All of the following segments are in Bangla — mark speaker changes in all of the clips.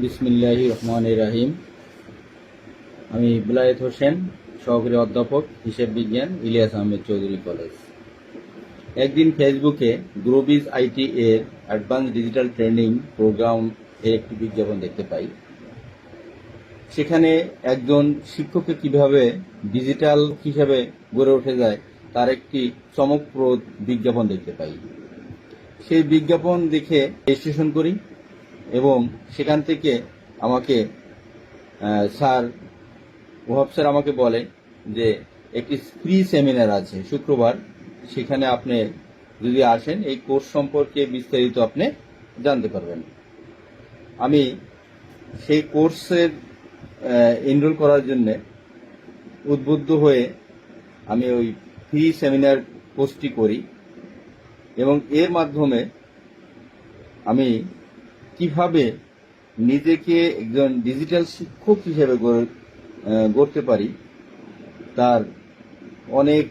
Speaker 1: বিসমিল্লাহ রহমান রাহিম। আমি বিলায়েত হোসেন, সহকারী অধ্যাপক, হিসেব বিজ্ঞান, ইলিয়াস আহমেদ চৌধুরী কলেজ। একদিন ফেসবুকে গ্রোবিজ আইটি এর অ্যাডভান্স ডিজিটাল ট্রেনিং প্রোগ্রাম এর একটি বিজ্ঞাপন দেখতে পাই। সেখানে একজন শিক্ষককে কীভাবে ডিজিটাল হিসাবে গড়ে উঠে যায়, তার একটি চমকপ্রদ বিজ্ঞাপন দেখতে পাই। সেই বিজ্ঞাপন দেখে রেজিস্ট্রেশন করি। এবং সেখান থেকে আমাকে স্যার ওহাব স্যার আমাকে বলে যে একটি ফ্রি সেমিনার আছে শুক্রবার, সেখানে আপনি যদি আসেন, এই কোর্স সম্পর্কে বিস্তারিত আপনি জানতে পারবেন। আমি সেই কোর্সের এনরোল করার জন্য উদ্বুদ্ধ হয়ে আমি ওই ফ্রি সেমিনার কোর্সটি করি এবং এর মাধ্যমে আমি কীভাবে নিজেকে একজন ডিজিটাল শিক্ষক হিসেবে গড়ে- গড়তে পারি, তার অনেক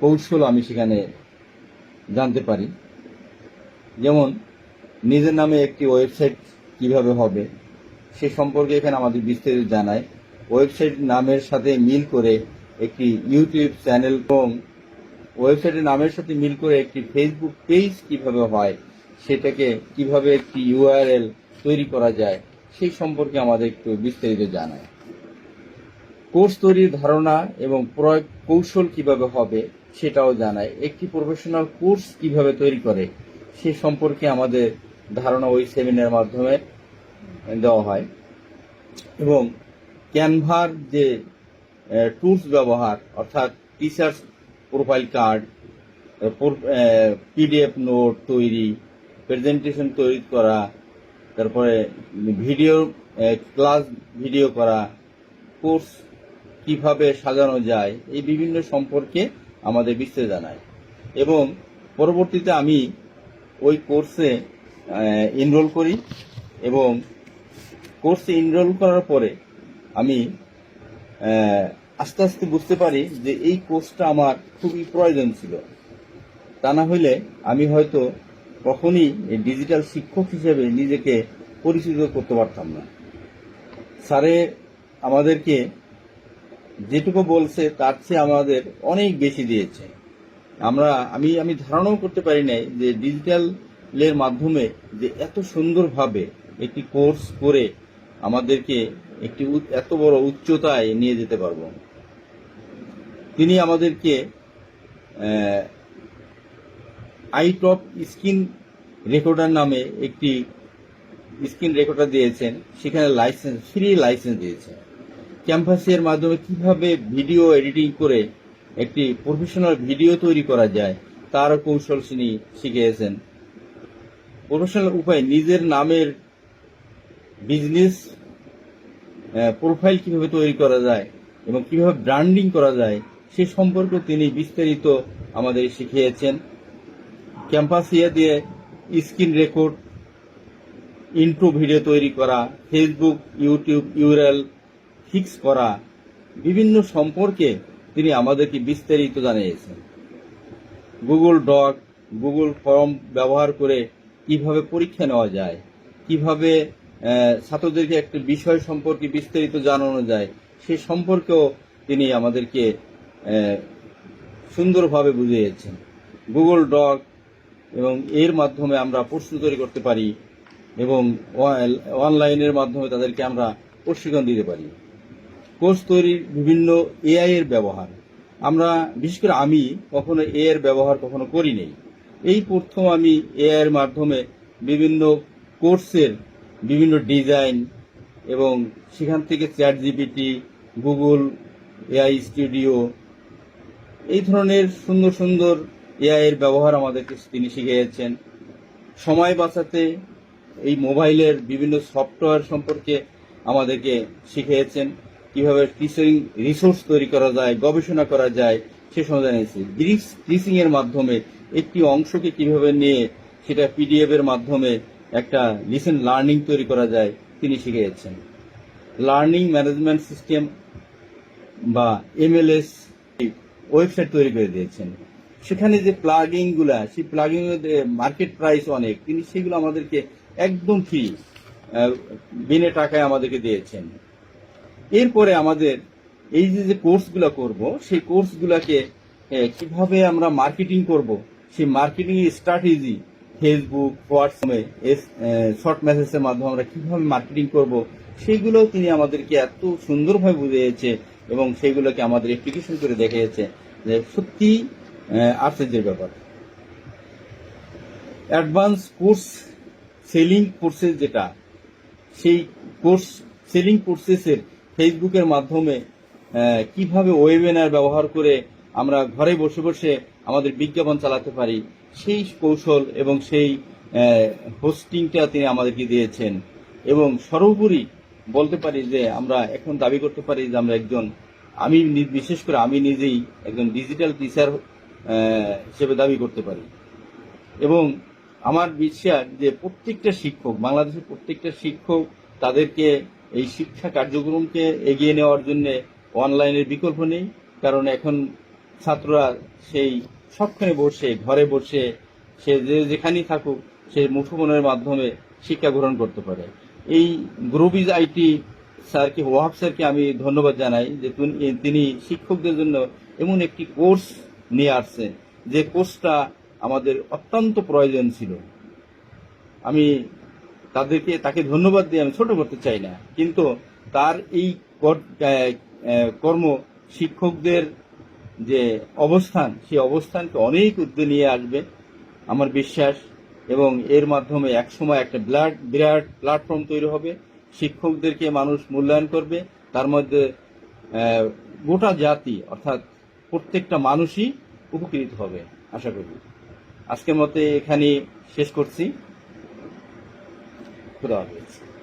Speaker 1: কৌশল আমি সেখানে জানতে পারি। যেমন, নিজের নামে একটি ওয়েবসাইট কীভাবে হবে, সে সম্পর্কে এখানে আমাদের বিস্তারিত জানায়। ওয়েবসাইট নামের সাথে মিল করে একটি ইউটিউব চ্যানেল এবং ওয়েবসাইটের নামের সাথে মিল করে একটি ফেসবুক পেজ কীভাবে হয় সেটাকে কীভাবে একটি ইউআরএল তৈরি করা যায়, সেই সম্পর্কে আমাদের একটু বিস্তারিত জানায়। কোর্স তৈরির ধারণা এবং প্রয়োগ কৌশল কীভাবে হবে সেটাও জানায়। একটি প্রফেশনাল কোর্স কীভাবে তৈরি করে, সে সম্পর্কে আমাদের ধারণা ওই সেমিনার মাধ্যমে দেওয়া হয়। এবং ক্যানভার যে টুলস ব্যবহার, অর্থাৎ teachers profile card PDF note তৈরি প্রেজেন্টেশন তৈরি করা, তারপরে ভিডিও ক্লাস ভিডিও করা কোর্স কীভাবে সাজানো যায়, এই বিভিন্ন সম্পর্কে আমাদের বিস্তারিত জানায়। এবং পরবর্তীতে আমি ওই কোর্সে এনরোল করি এবং কোর্সে এনরোল করার পরে আমি আস্তে আস্তে বুঝতে পারি যে এই কোর্সটা আমার খুবই প্রয়োজন ছিল। তা না হইলে আমি হয়তো কখনই ডিজিটাল শিক্ষক হিসেবে নিজেকে পরিচিত করতে পারতাম না। স্যারে আমাদেরকে যেটুকু বলছে, তার চেয়ে আমাদের অনেক বেশি দিয়েছে। আমরা, আমি আমি ধারণাও করতে পারি নাই যে ডিজিটালের মাধ্যমে যে এত সুন্দরভাবে একটি কোর্স করে আমাদেরকে একটি এত বড় উচ্চতায় নিয়ে যেতে পারব। তিনি আমাদেরকে আইটপ স্ক্রিন রেকর্ডার নামে একটি স্ক্রিন রেকর্ডার দিয়েছেন। সেখানে লাইসেন্স, ফ্রি লাইসেন্স দিয়েছেন। ক্যাম্পাসের মাধ্যমে কীভাবে ভিডিও এডিটিং করে একটি প্রফেশনাল ভিডিও তৈরি করা যায়, তার কৌশল তিনি শিখিয়েছেন। প্রফেশনাল উপায়, নিজের নামের বিজনেস প্রোফাইল কীভাবে তৈরি করা যায় এবং কীভাবে ব্র্যান্ডিং করা যায়, সে সম্পর্কে তিনি বিস্তারিত আমাদের শিখিয়েছেন। ক্যাম্পাসিয়া দিয়ে স্ক্রিন রেকর্ড, ইন্ট্রো ভিডিও তৈরি করা, ফেসবুক, ইউটিউব, ইউরেল ফিক্স করা, বিভিন্ন সম্পর্কে তিনি আমাদেরকে বিস্তারিত জানিয়েছেন। গুগল ডক, গুগল ফর্ম ব্যবহার করে কীভাবে পরীক্ষা নেওয়া যায়, কীভাবে ছাত্রদেরকে একটা বিষয় সম্পর্কে বিস্তারিত জানানো যায়, সে সম্পর্কেও তিনি আমাদেরকে সুন্দরভাবে বুঝিয়েছেন। গুগল ডক এবং এর মাধ্যমে আমরা প্রশ্ন তৈরি করতে পারি এবং অনলাইনের মাধ্যমে তাদেরকে আমরা প্রশিক্ষণ দিতে পারি। কোর্স তৈরির বিভিন্ন এআই এর ব্যবহার। আমরা, বিশেষ করে আমি, কখনো এ এর ব্যবহার কখনো করি নেই। এই প্রথম আমি এআই এর মাধ্যমে বিভিন্ন কোর্সের বিভিন্ন ডিজাইন এবং সেখান থেকে chat GPT Google AI studio, এই ধরনের সুন্দর সুন্দর এআই এর ব্যবহার আমাদেরকে তিনি শিখিয়েছেন। সময় বাঁচাতে এই মোবাইলের বিভিন্ন সফটওয়্যার সম্পর্কে আমাদেরকে শিখিয়েছেন। কীভাবে টিচিং রিসোর্স তৈরি করা যায়, গবেষণা করা যায়, সে সময় জানিয়েছি। ব্রিক্স টিচিং এর মাধ্যমে একটি অংশকে কীভাবে নিয়ে সেটা পিডিএফ এর মাধ্যমে একটা লিসেন লার্নিং তৈরি করা যায়, তিনি শিখিয়েছেন। লার্নিং ম্যানেজমেন্ট সিস্টেম বা এমএলএস ওয়েবসাইট তৈরি করে দিয়েছেন। সেখানে যে প্লাগিংগুলা, সেই প্লাগিং মার্কেট প্রাইস অনেক, তিনি সেগুলো আমাদেরকে একদম ফ্রি বিনে টাকায় আমাদেরকে দিয়েছেন। এরপরে আমাদের এই যে যে কোর্সগুলো করব, সেই কোর্সগুলোকে কীভাবে আমরা মার্কেটিং করব, সেই মার্কেটিং স্ট্র্যাটেজি ফেসবুক হোয়াটসঅ্যাপে শর্ট মেসেজের মাধ্যমে আমরা কীভাবে মার্কেটিং করব সেইগুলো তিনি আমাদেরকে এত সুন্দরভাবে বুঝিয়েছে এবং সেইগুলোকে আমাদের অ্যাপ্লিকেশন করে দেখিয়েছে যে সত্যি আশ্চর্যের ব্যাপার। অ্যাডভান্স কোর্স সেলিং কোর্সেস যেটা, সেই কোর্স সেলিং কোর্সেসের ফেসবুকের মাধ্যমে কীভাবে ওয়েবিনার ব্যবহার করে আমরা ঘরে বসে বসে আমাদের বিজ্ঞাপন চালাতে পারি, সেই কৌশল এবং সেই হোস্টিংটা তিনি আমাদেরকে দিয়েছেন। এবং সর্বোপরি বলতে পারি যে আমরা এখন দাবি করতে পারি যে আমরা একজন আমি বিশেষ করে আমি নিজেই একজন ডিজিটাল টিচার হিসেবে দাবি করতে পারি। এবং আমার বিশ্বাস যে প্রত্যেকটা শিক্ষক, বাংলাদেশের প্রত্যেকটা শিক্ষক তাদেরকে এই শিক্ষা কার্যক্রমকে এগিয়ে নেওয়ার জন্য অনলাইনের বিকল্প নেই। কারণ এখন ছাত্ররা সেই সবখানে বসে, ঘরে বসে সে যে যেখানেই থাকুক, সে মুঠোফোনের মাধ্যমে শিক্ষা গ্রহণ করতে পারে। এই গ্রোবিজ আইটি স্যারকে, ওয়াহাব স্যারকে আমি ধন্যবাদ জানাই যে তিনি শিক্ষকদের জন্য এমন একটি কোর্স নিয়ে আসছেন যে কোর্সটা আমাদের অত্যন্ত প্রয়োজন ছিল। আমি তাদেরকে, তাকে ধন্যবাদ দিয়ে আমি ছোট করতে চাই না। কিন্তু তার এই কর্ম শিক্ষকদের যে অবস্থান, সেই অবস্থানকে অনেক উদ্দে নিয়ে আসবে, আমার বিশ্বাস। এবং এর মাধ্যমে একসময় একটা বিরাট বিরাট প্ল্যাটফর্ম তৈরি হবে। শিক্ষকদেরকে মানুষ মূল্যায়ন করবে। তার মধ্যে গোটা জাতি, অর্থাৎ প্রত্যেকটা মানুষই উপকৃত হবে আশা করি। আজকের মতে এখানে শেষ করছি। খুদা হাফেজ।